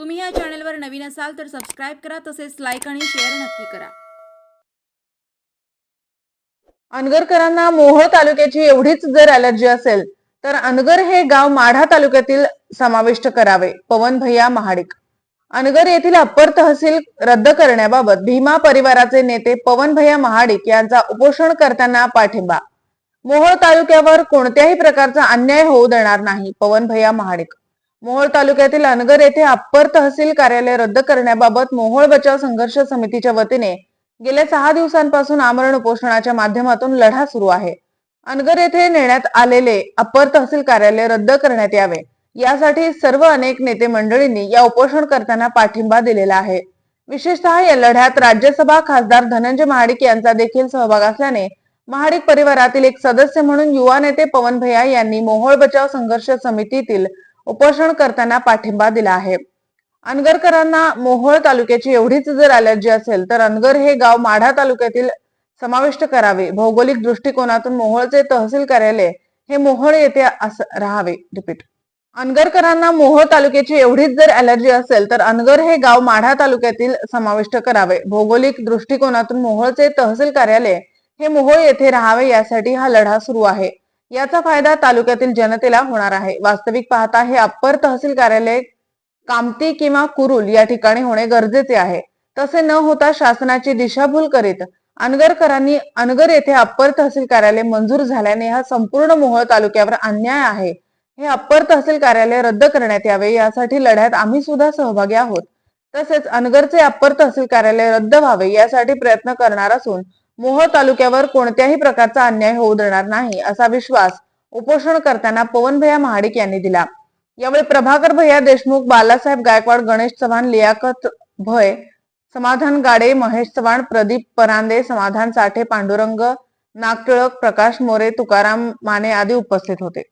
तुम्ही या चॅनलवर नवीन असाल तर सबस्क्राईब करा तसेच लाईक आणि शेअर नक्की करा. अनगरकरांना मोहोळ तालुक्याची एवढीच जर अलर्जी असेल तर अनगर हे गाव माढा तालुक्यातील समाविष्ट करावे. पवन भैया महाडिक. अनगर येथील अप्पर तहसील रद्द करण्याबाबत भीमा परिवाराचे नेते पवन भैया महाडिक यांचा उपोषण करताना पाठिंबा. मोहोळ तालुक्यावर कोणत्याही प्रकारचा अन्याय होऊ देणार नाही पवन भैया महाडिक. मोहोळ तालुक्यातील अनगर येथे अप्पर तहसील कार्यालय रद्द करण्याबाबत मोहोळ बचाव संघर्ष समितीच्या वतीने गेल्या सहा दिवसांपासून आमरण उपोषणाच्या माध्यमातून लढा सुरू आहे. अनगर येथे नेण्यात आलेले अप्पर तहसील कार्यालय रद्द करण्यात यावे. यासाठी सर्व अनेक नेते मंडळींनी या उपोषण करताना पाठिंबा दिलेला आहे. विशेषतः या लढ्यात राज्यसभा खासदार धनंजय महाडिक यांचा देखील सहभाग असल्याने महाडिक परिवारातील एक सदस्य म्हणून युवा नेते पवन भैया यांनी मोहोळ बचाव संघर्ष समितीतील उपोषण करताना पाठिंबा दिला आहे. अनगरकरांना मोहोळ तालुक्याची एवढीच जर अलर्जी असेल तर अनगर हे गाव माढा तालुक्यातील समाविष्ट करावे. भौगोलिक दृष्टिकोनातून मोहोळचे तहसील कार्यालय हे मोहोळ येथे राहावे. रिपीट अनगरकरांना मोहोळ तालुक्याची एवढीच जर अलर्जी असेल तर अनगर हे गाव माढा तालुक्यातील समाविष्ट करावे. भौगोलिक दृष्टिकोनातून मोहोळचे तहसील कार्यालय हे मोहोळ येथे राहावे यासाठी हा लढा सुरू आहे. याचा फायदा तालुक्यातील जनतेला होणार आहे. वास्तविक पाहता हे अप्पर तहसील कार्यालय कामती किंवा कुरुल या ठिकाणी होणे गरजेचे आहे. तसे न होता शासनाची दिशाभूल करीत अनगरकरांनी अनगर येथे अप्पर तहसील कार्यालय मंजूर झाल्याने हा संपूर्ण मोहोळ तालुक्यावर अन्याय आहे. हे अप्पर तहसील कार्यालय रद्द करण्यात यावे यासाठी लढ्यात आम्ही सुद्धा सहभागी आहोत. तसेच अनगरचे अप्पर तहसील कार्यालय रद्द व्हावे यासाठी प्रयत्न करणार असून मोह तालुक्यावर कोणत्याही प्रकारचा अन्याय होऊ देणार नाही असा विश्वास उपोषण करताना पवन भैया महाडिक यांनी दिला. यावेळी प्रभाकर भैया देशमुख बालासाहेब गायकवाड गणेश चव्हाण लियाकत भय समाधान गाडे महेश चव्हाण प्रदीप परांदे समाधान साठे पांडुरंग नागटिळक प्रकाश मोरे तुकाराम माने आदी उपस्थित होते.